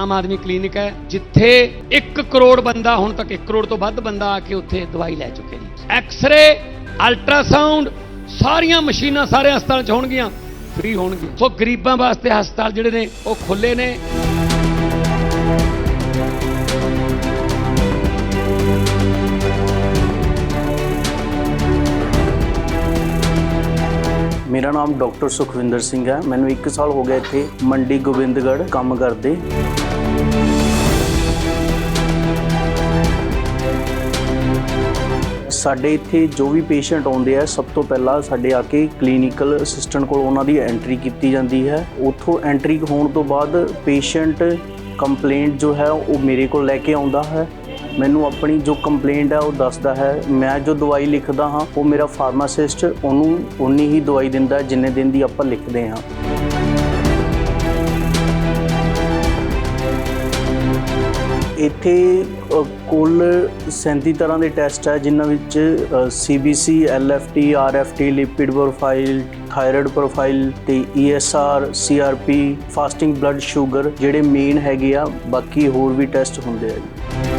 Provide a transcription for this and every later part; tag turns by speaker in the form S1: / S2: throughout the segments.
S1: Aam Aadmi clinic ਹੈ, ਜਿੱਥੇ 1 ਕਰੋੜ ਬੰਦਾ, ਹੁਣ ਤੱਕ 1 ਕਰੋੜ ਤੋਂ ਵੱਧ ਬੰਦਾ ਆ ਕੇ ਉੱਥੇ ਦਵਾਈ ਲੈ ਚੁੱਕੇ ਨੇ। ਐਕਸ-ਰੇ ਅਲਟਰਾਸਾਊਂਡ ਸਾਰੀਆਂ ਮਸ਼ੀਨਾਂ ਸਾਰੇ ਹਸਪਤਾਲ 'ਚ ਹੋਣਗੀਆਂ ਫ੍ਰੀ ਹੋਣਗੀਆਂ। ਸੋ ਗਰੀਬਾਂ ਵਾਸਤੇ ਹਸਪਤਾਲ ਜਿਹੜੇ ਨੇ, ਉਹ ਖੁੱਲੇ ਨੇ।
S2: ਮੇਰਾ ਨਾਮ ਡਾਕਟਰ ਸੁਖਵਿੰਦਰ ਸਿੰਘ ਹੈ। ਮੈਨੂੰ 1 ਸਾਲ ਹੋ ਗਿਆ ਇੱਥੇ ਮੰਡੀ ਗੋਬਿੰਦਗੜ੍ਹ ਕੰਮ ਕਰਦੇ। ਸਾਡੇ ਇੱਥੇ ਜੋ ਵੀ ਪੇਸ਼ੈਂਟ ਆਉਂਦੇ ਆ, ਸਭ ਤੋਂ ਪਹਿਲਾਂ ਸਾਡੇ ਆ ਕੇ ਕਲੀਨਿਕਲ ਅਸਿਸਟੈਂਟ ਕੋਲ ਉਹਨਾਂ ਦੀ ਐਂਟਰੀ ਕੀਤੀ ਜਾਂਦੀ ਹੈ। ਉੱਥੋਂ ਐਂਟਰੀ ਹੋਣ ਤੋਂ ਬਾਅਦ ਪੇਸ਼ੈਂਟ ਕੰਪਲੇਂਟ ਜੋ ਹੈ, ਉਹ ਮੇਰੇ ਕੋਲ ਲੈ ਕੇ ਆਉਂਦਾ ਹੈ। ਮੈਨੂੰ ਆਪਣੀ ਜੋ ਕੰਪਲੇਂਟ ਹੈ ਉਹ ਦੱਸਦਾ ਹੈ। ਮੈਂ ਜੋ ਦਵਾਈ ਲਿਖਦਾ ਹਾਂ, ਉਹ ਮੇਰਾ ਫਾਰਮਾਸਿਸਟ ਉਹਨੂੰ ਉਨੀ ਹੀ ਦਵਾਈ ਦਿੰਦਾ ਜਿੰਨੇ ਦਿਨ ਦੀ ਆਪਾਂ ਲਿਖਦੇ ਹਾਂ। ਇੱਥੇ ਕੁੱਲ 37 ਤਰ੍ਹਾਂ ਦੇ ਟੈਸਟ ਹੈ ਜਿਨ੍ਹਾਂ ਵਿੱਚ CBC LFT RFT lipid profile thyroid profile ਤੇ ESR CRP fasting blood sugar ਜਿਹੜੇ ਮੇਨ ਹੈਗੇ ਆ, ਬਾਕੀ ਹੋਰ ਵੀ ਟੈਸਟ ਹੁੰਦੇ ਆ ਜੀ।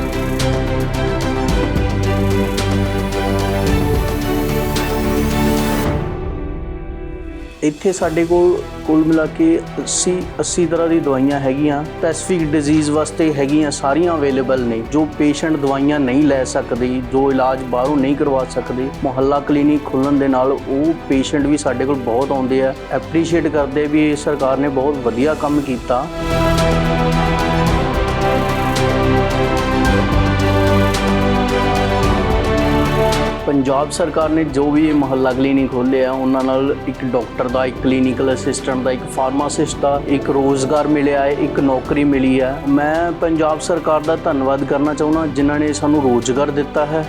S2: ਇੱਥੇ ਸਾਡੇ ਕੋਲ, ਕੁੱਲ ਮਿਲਾ ਕੇ 80 80 ਤਰ੍ਹਾਂ ਦੀ ਦਵਾਈਆਂ ਹੈਗੀਆਂ। ਸਪੈਸੀਫਿਕ ਡਿਜ਼ੀਜ਼ ਵਾਸਤੇ ਹੈਗੀਆਂ, ਸਾਰੀਆਂ ਅਵੇਲੇਬਲ ਨੇ। ਜੋ ਪੇਸ਼ੈਂਟ ਦਵਾਈਆਂ ਨਹੀਂ ਲੈ ਸਕਦੇ, ਜੋ ਇਲਾਜ ਬਾਹਰੋਂ ਨਹੀਂ ਕਰਵਾ ਸਕਦੇ, ਮੁਹੱਲਾ ਕਲੀਨਿਕ ਖੁੱਲਣ ਦੇ ਨਾਲ ਉਹ ਪੇਸ਼ੈਂਟ ਵੀ ਸਾਡੇ ਕੋਲ ਬਹੁਤ ਆਉਂਦੇ ਆ। ਐਪਰੀਸ਼ੀਏਟ ਕਰਦੇ ਵੀ ਇਹ ਸਰਕਾਰ ਨੇ ਬਹੁਤ ਵਧੀਆ ਕੰਮ ਕੀਤਾ। ਪੰਜਾਬ ਸਰਕਾਰ ਨੇ ਜੋ ਵੀ ਇਹ ਮੁਹੱਲਾ ਕਲੀਨਿਕ ਖੋਲ੍ਹੇ ਆ ਉਹਨਾਂ ਨਾਲ ਇੱਕ ਡਾਕਟਰ ਦਾ, ਇੱਕ ਕਲੀਨਿਕਲ ਅਸਿਸਟੈਂਟ ਦਾ, ਇੱਕ ਫਾਰਮਾਸਿਸਟ ਦਾ ਇੱਕ ਰੋਜ਼ਗਾਰ ਮਿਲਿਆ ਹੈ, ਇੱਕ ਨੌਕਰੀ ਮਿਲੀ ਹੈ। ਮੈਂ ਪੰਜਾਬ ਸਰਕਾਰ ਦਾ ਧੰਨਵਾਦ ਕਰਨਾ ਚਾਹੁੰਦਾ, ਜਿਨ੍ਹਾਂ ਨੇ ਸਾਨੂੰ ਰੋਜ਼ਗਾਰ ਦਿੱਤਾ ਹੈ।